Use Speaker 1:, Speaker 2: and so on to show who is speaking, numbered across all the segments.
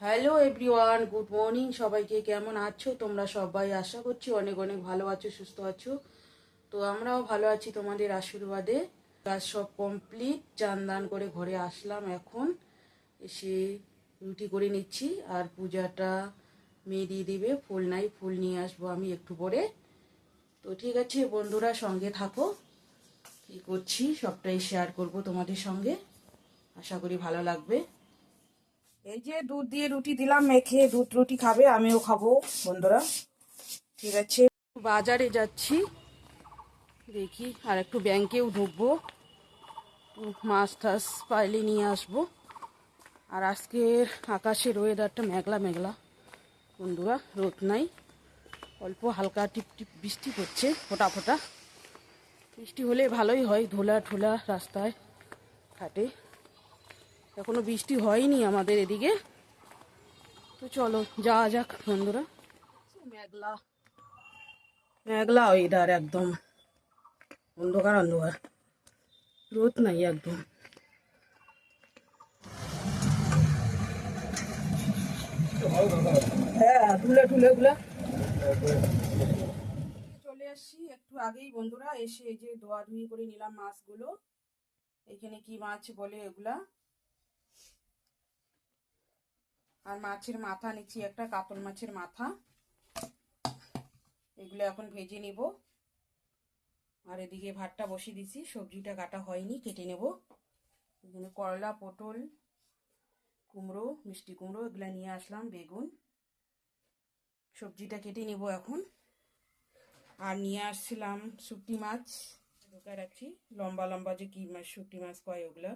Speaker 1: Hello everyone good morning সবাইকে কেমন আছো? তোমরা সবাই আশা করছি অনেক অনেক ভালো আছো, সুস্থ আছো। তো আমরাও ভালো আছি তোমাদের আশীর্বাদে। কাজ সব কমপ্লিট চান করে ঘরে আসলাম এখন। এসে রুটি করে নিচ্ছি আর পূজাটা মেয়ে দিয়ে দিবে। ফুল নাই, ফুল নিয়ে আসব আমি একটু পরে। তো ঠিক আছে, বন্ধুরা সঙ্গে থাকো। কী করছি? সবটাই শেয়ার করব তোমাদের সঙ্গে। আশা করি ভালো লাগবে। এই যে দুধ দিয়ে রুটি দিলাম মেখে দুধ রুটি খাবে, আমিও খাব, বন্ধুরা। ঠিক আছে। বাজারে যাচ্ছি। দেখি আর একটু ব্যাংকেও ঢুকবো। মাছ টাছ পাইলে নিয়ে আসব। আর আজকের আকাশের ওয়েদারটা মেঘলা মেঘলা। বন্ধুরা, রোদ নাই। অল্প হালকা টিপ টিপ বৃষ্টি হচ্ছে, ফোটা ফোটা। বৃষ্টি হলে ভালোই হয় ধুলা ঠোলা রাস্তায়, ঘাটে। এখনও বৃষ্টি হয়নি আমাদের এদিকে। তো চলো যাওয়া যাক বন্ধুরা। মেঘলা। মেঘলা ওয়েদার একদম। অন্ধকার অন্ধকার। রোদ নাই একদম। হ্যাঁ ধুলে ঠুলে গুলা চলে আসছি একটু আগেই বন্ধুরা এসে এই যে ধোয়া ধুই করে নিলাম মাছগুলো। এখানে কি মাছ বলে এগুলা? আর মাছের মাথা, নিচ্ছি একটা কাতল মাছের মাথা। এগুলো এখন ভেজে নেব। আর এদিকে ভাতটা বসিয়ে দিছি সবজিটা কাটা হয়নি, কেটে নেব। এখানে করলা, পটল, কুমড়ো, মিষ্টি কুমড়ো, এগুলো নিয়ে আসলাম, বেগুন। সবজিটা কেটে নেব এখন। আর নিয়ে আসছিলাম শুটকি মাছ। ঢোকা রাখছি। লম্বা লম্বা যে কি মাছ, শুটকি মাছ কয় ওগুলা।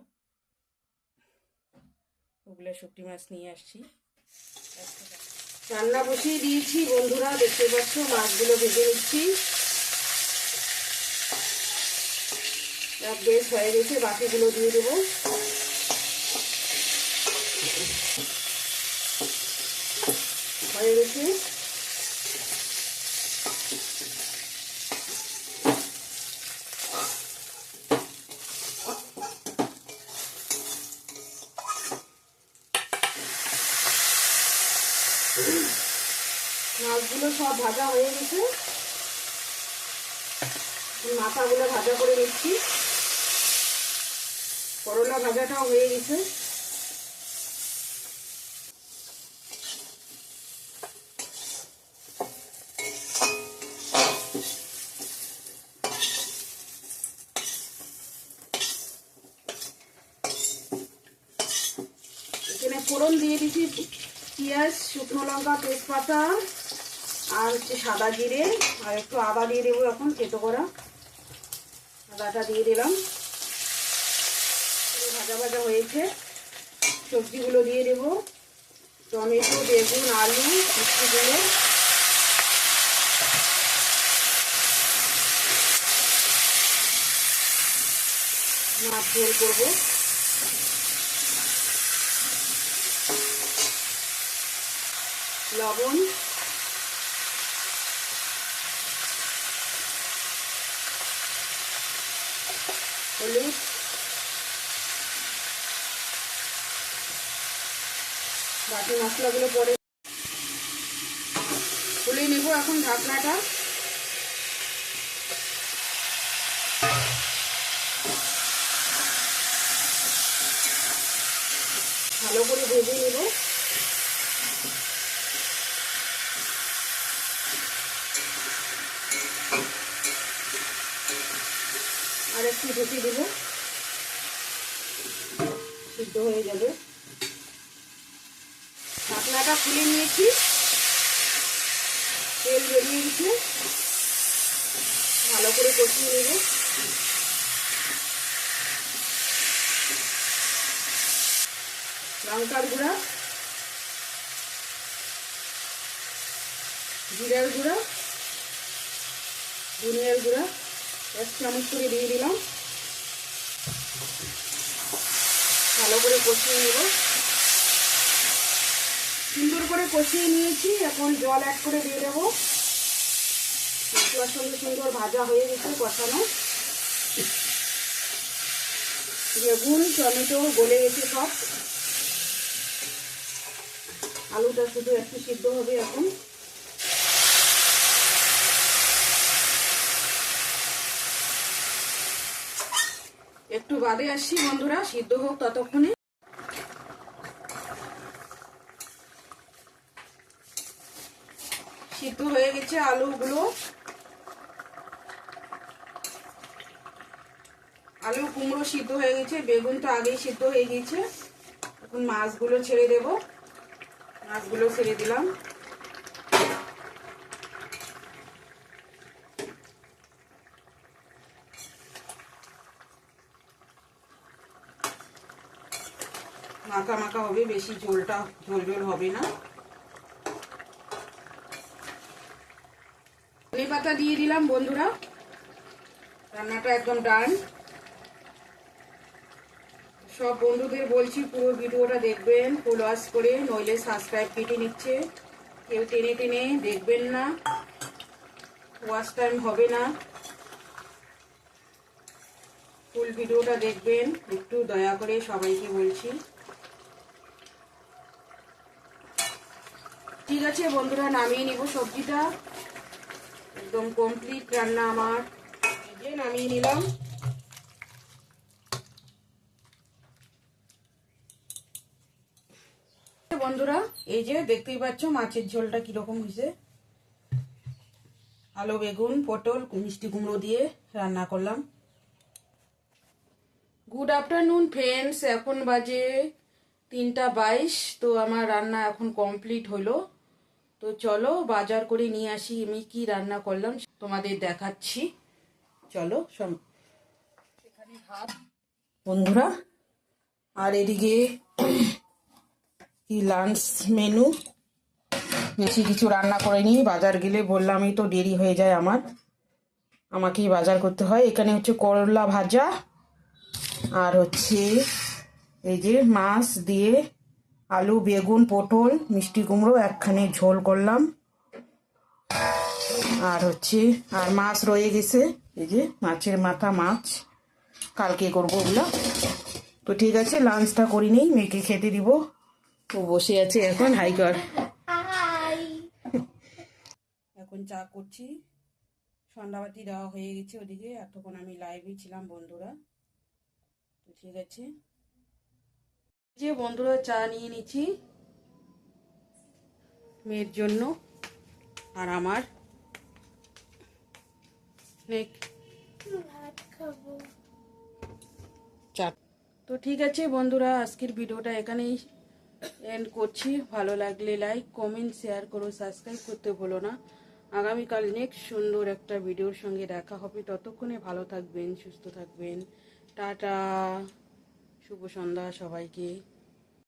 Speaker 1: ওগুলো শুকটি মাছ নিয়ে আসছি। রান্না বসিয়ে দিয়েছি, বন্ধুরা, দেখতে পাচ্ছ, মাছগুলো ভেজে নিচ্ছি। বেশ হয়ে গেছে, বাকিগুলো দিয়ে দেবো। হয়ে গেছে মাছগুলো সব ভাজা হয়ে গেছে। মাথাগুলো ভাজা করে নিচ্ছি। করলা ভাজাটাও হয়ে গেছে। এখানে ফোড়ন দিয়ে দিচ্ছি। পেঁয়াজ, শুকনো লঙ্কা, তেজপাতা। আর হচ্ছে সাদা জিরে, আর একটু আদা দিয়ে দেবো এখন কেটো করা। আদাটা দিয়ে দিলাম। ভাজা ভাজা হয়েছে। সবজিগুলো দিয়ে দেব। টমেটো, বেগুন, আলু মিষ্টিগুলো মাছ ঝোল করব। লবণ। হলুদ বাকি মশলাগুলো পরে খুলে নেব এখন ঢাকনাটা। ভালো করে ভেজে নেব। আর একটু ঢেকে দেব। সিদ্ধ হয়ে যাবে। ঢাকনাটা খুলে নিয়েছি। তেল বেরিয়ে গেছে। ভালো করে কষিয়ে নেব। লঙ্কার গুঁড়া, জিরার গুঁড়া, ধনিয়ার গুঁড়া এক চামচ করে দিয়ে দিলাম। ভালো করে কষিয়ে নেব। সুন্দর করে কষিয়ে নিয়েছি। এখন জল অ্যাড করে দিয়ে দেবো। মশলার সঙ্গে সুন্দর ভাজা হয়ে গেছে কষানো। বেগুন, টমেটো গলে গেছে সব। আলুটা শুধু একটু সিদ্ধ হবে এখন। একটু বাদে আসছি বন্ধুরা, সিদ্ধ হোক ততক্ষণে। সিদ্ধ হয়ে গেছে আলুগুলো। আলু কুমড়ো সিদ্ধ হয়ে গেছে, বেগুন তো আগেই সিদ্ধ হয়ে গেছে এখন মাছগুলো ছেড়ে দেব। মাছগুলো ছেড়ে দিলাম। মাখা মাখা হবে, বেশি ঝোলটা, ঝোল ঝোল হবে না। ধনে পাতা দিয়ে দিলাম বন্ধুরা। রান্নাটা একদম ডান। সব বন্ধুদের বলছি পুরো ভিডিওটা দেখবেন ফুল ওয়াশ করে, নইলে সাবস্ক্রাইব কেটে নিচ্ছে। কেউ টেনে টেনে দেখবেন না। ওয়াশ টাইম হবে না। ফুল ভিডিওটা দেখবেন, একটু দয়া করে সবাইকে বলছি। ঠিক আছে, বন্ধুরা, নামিয়ে নিব সবজিটা। একদম কমপ্লিট রান্না আমার। যে নামিয়ে নিলাম। বন্ধুরা, এই যে দেখতেই পাচ্ছ মাছের ঝোলটা কীরকম হয়েছে। আলু, বেগুন, পটল, মিষ্টি কুমড়ো দিয়ে রান্না করলাম। গুড আফটারনুন ফ্রেন্ডস এখন বাজে তিনটা বাইশ, তো আমার রান্না এখন কমপ্লিট হলো। তো চলো বাজার করে নিয়ে আসি, আমি কি রান্না করলাম তোমাদের দেখাচ্ছি। চলো এখানে ভাত বন্ধুরা। আর এদিকে কি লাঞ্চ মেনু বেশি কিছু রান্না করিনি বাজার গেলে বললামই তো দেরি হয়ে যায় আমার। আমাকেই বাজার করতে হয়। এখানে হচ্ছে করলা ভাজা। আর হচ্ছে এই যে মাছ দিয়ে আলু বেগুন পটল মিষ্টি কুমড়ো একখানে ঝোল করলাম। আর হচ্ছে আর মাছ রয়ে গেছে। এই যে মাছের মাথা মাছ। কালকে করব ওগুলো। তো ঠিক আছে লাঞ্চটা করি নেই মেয়েকে খেতে দিব। তো বসে আছে এখন হাইকার এখন চা করছি। সন্ধ্যাবাতি দেওয়া হয়ে গেছে ওদিকে এতক্ষণ আমি লাইভে ছিলাম বন্ধুরা। তো ঠিক আছে। যে বন্ধুরা চা নিয়ে নিচ্ছি, মেয়ের জন্য আর আমার। চা। তো ঠিক আছে বন্ধুরা, আজকের ভিডিওটা এখানেই এন্ড করছি। ভালো লাগলে লাইক কমেন্ট শেয়ার করো সাবস্ক্রাইব করতে ভুলো না। আগামীকাল নেক্সট সুন্দর একটা ভিডিওর সঙ্গে দেখা হবে। ততক্ষণে ভালো থাকবেন, সুস্থ থাকবেন। টাটা। শুভ সন্ধ্যা সবাইকে।